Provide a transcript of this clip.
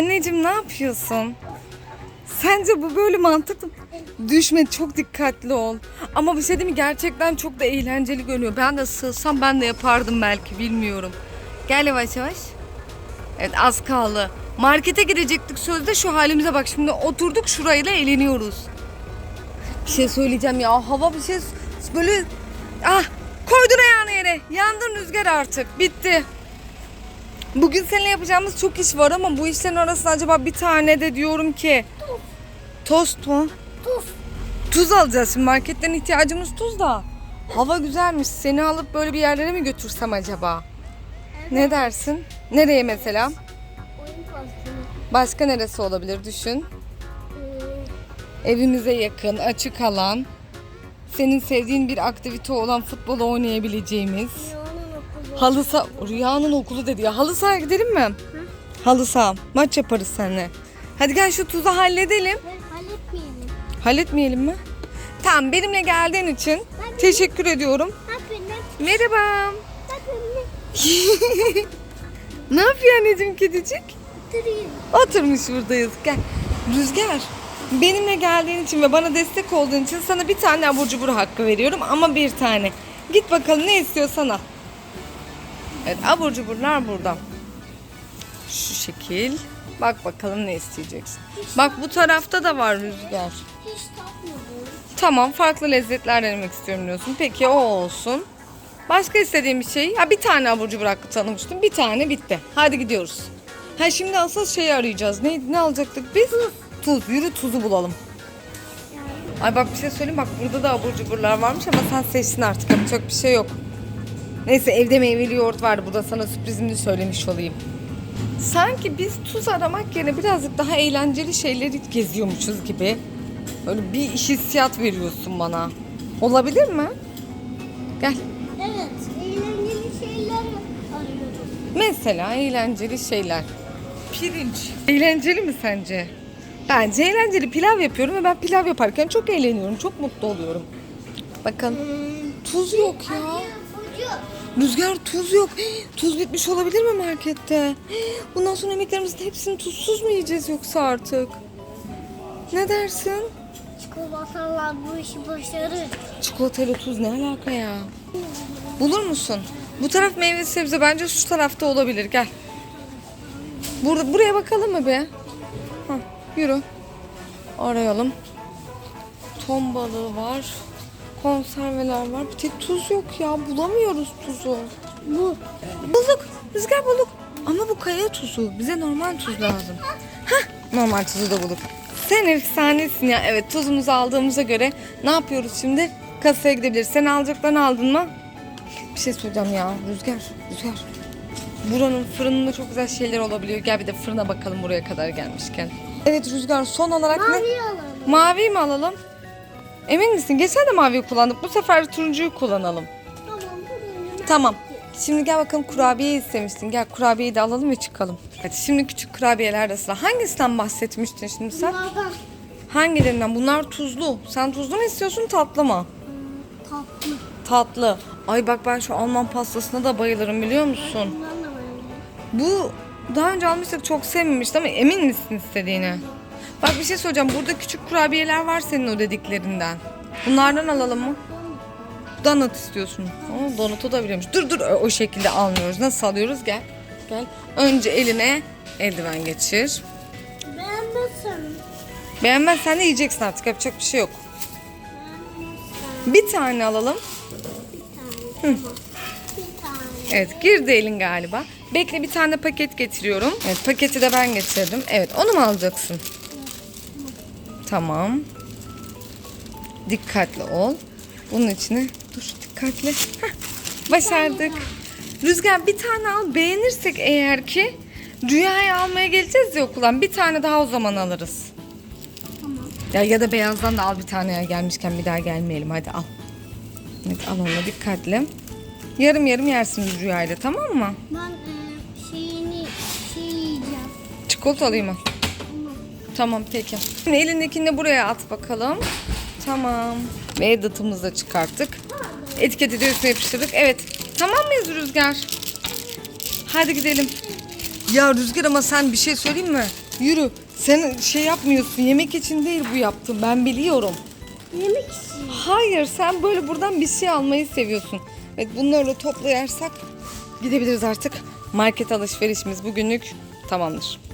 Anneciğim ne yapıyorsun? Sence bu böyle mantıklı? Düşme çok dikkatli ol. Ama bir şey değil mi gerçekten çok da eğlenceli görünüyor. Ben de sığsam ben de yapardım belki bilmiyorum. Gel yavaş yavaş. Evet az kaldı. Markete girecektik sözde şu halimize bak şimdi oturduk şurayla eğleniyoruz. Bir şey söyleyeceğim ya hava bir şey böyle ah koydun ayağını yere yandın rüzgar artık bitti. Bugün seninle yapacağımız çok iş var ama bu işlerin arasında acaba bir tane de diyorum ki tost mu? Tuz. Tuz alacağız şimdi marketten ihtiyacımız tuz da. Hava güzelmiş seni alıp böyle bir yerlere mi götürsem acaba? Ne dersin? Nereye mesela? Oyun kostümü. Başka neresi olabilir düşün. Ee, Evimize yakın, açık alan. Senin sevdiğin bir aktivite olan futbol oynayabileceğimiz. Okulu. Halı saha, Rüyanın okulu dedi ya. Halı sahaya gidelim mi? Halı saha. Maç yaparız seninle. Hadi gel şu tuzu halledelim. Halletmeyelim. Halletmeyelim mi? Tamam benimle geldiğin için teşekkür ediyorum. Benim. Merhaba. Benim. Ne yapıyor anneciğim kedicik? Oturayım. Oturmuş buradayız. Gel. Rüzgar. Benimle geldiğin için ve bana destek olduğun için sana bir tane abur cubur hakkı veriyorum ama bir tane. Git bakalım ne istiyorsan al. Evet abur cuburlar burada. Şu şekil. Bak bakalım ne isteyeceksin. Bak bu tarafta da var Rüzgar. Hiç tatmadım. Tamam farklı lezzetler denemek istiyorum diyorsun. Peki o olsun. Başka istediğin bir şey? Ha bir tane abur cubur hakkı tanımıştım. Bir tane bitti. Hadi gidiyoruz. Ha şimdi asıl şeyi arayacağız. Neydi? Ne alacaktık biz? Tuz. Yürü tuzu bulalım. Ay bak bir şey söyleyeyim bak burada da abur cuburlar varmış ama sen seçtin artık yapacak bir şey yok. Neyse evde meyveli yoğurt vardı. Burada sana sürprizimi söylemiş olayım. Sanki biz tuz aramak yerine birazcık daha eğlenceli şeyleri geziyormuşuz gibi. Böyle bir hissiyat veriyorsun bana. Olabilir mi? Gel. Evet. Eğlenceli şeyler arıyorum. Mesela eğlenceli şeyler. Pirinç. Eğlenceli mi sence? Bence eğlenceli. Pilav yapıyorum ve ben pilav yaparken çok eğleniyorum. Çok mutlu oluyorum. Bakın. Tuz yok ya. Ucu. Rüzgar tuz yok. Hii, Tuz bitmiş olabilir mi markette? Hii, Bundan sonra yemeklerimizin hepsini tuzsuz mu yiyeceğiz yoksa artık? Ne dersin? Çikolatalar bu işi başarır. Çikolatayla tuz ne alaka ya? Bulur musun? Bu taraf meyve sebze bence şu tarafta olabilir. Gel. Burada buraya bakalım mı be? Hah, yürü. Arayalım. Ton balığı var. Konserveler var. Bir tek tuz yok ya. Bulamıyoruz tuzu. Bu. Bulduk. Rüzgar bulduk. Ama bu kaya tuzu. Bize normal tuz lazım. Hah, normal tuzu da bulduk. Sen efsanesin ya. Evet tuzumuzu aldığımıza göre ne yapıyoruz şimdi? Kasaya gidebiliriz. Sen alacaklarını aldın mı? Bir şey söyleyeceğim ya. Rüzgar, Rüzgar. Buranın fırınında çok güzel şeyler olabiliyor. Gel bir de fırına bakalım buraya kadar gelmişken. Evet Rüzgar son olarak ne? Mavi alalım. Mavi mi alalım? Emin misin? Geçen de maviyi kullandık. Bu sefer turuncuyu kullanalım. Tamam. turuncu. Tamam. Şimdi gel bakalım kurabiye istemiştin. Gel kurabiyeyi de alalım ve çıkalım. Hadi şimdi küçük kurabiyeler de sıra. Hangisinden bahsetmiştin şimdi sen? Bunlardan Hangilerinden? Bunlar tuzlu. Sen tuzlu mu istiyorsun tatlı mı? tatlı. Tatlı. Ay bak ben şu Alman pastasına da bayılırım biliyor musun? Bundan da böyle. Bu daha önce almıştık çok sevmemiştim ama emin misin istediğine? Bak bir şey söyleyeceğim. Burada küçük kurabiyeler var senin o dediklerinden. Bunlardan alalım mı? Donut istiyorsun. Aa, donut'u da biliyormuş. Dur dur o şekilde almıyoruz. Nasıl alıyoruz? Gel. Gel. Önce eline eldiven geçir. Beğenmezsen. Beğenmezsen de yiyeceksin artık. Yapacak bir şey yok. Beğenmezsen. Bir tane alalım. Bir tane. Tamam. Bir tane. Evet girdi elin galiba. Bekle bir tane paket getiriyorum. Evet paketi de ben getirdim. Evet onu mu alacaksın? Tamam. Dikkatli ol. Bunun içine dur dikkatli. Heh, başardık. Rüzgar bir tane al. Beğenirsek eğer ki Rüya'yı almaya geleceğiz ya okuldan. Bir tane daha o zaman alırız. Tamam. Ya ya da beyazdan da al bir tane ya gelmişken bir daha gelmeyelim. Hadi al. Evet al onu dikkatli. Yarım yarım yersin Rüya'yla tamam mı? Ben e, şeyini şey yiyeceğim. Çikolata alayım mı? Tamam peki. Şimdi elindekini de buraya at bakalım. Tamam. Ve edatımızı da çıkarttık. Etiketi de üstüne yapıştırdık. Evet. Tamam mıyız Rüzgar? Hadi gidelim. Ya Rüzgar ama sen bir şey söyleyeyim mi? Yürü. Sen şey yapmıyorsun. Yemek için değil bu yaptım. Ben biliyorum. Yemek için. Hayır sen böyle buradan bir şey almayı seviyorsun. Evet bunlarla toplayarsak gidebiliriz artık. Market alışverişimiz bugünlük tamamdır.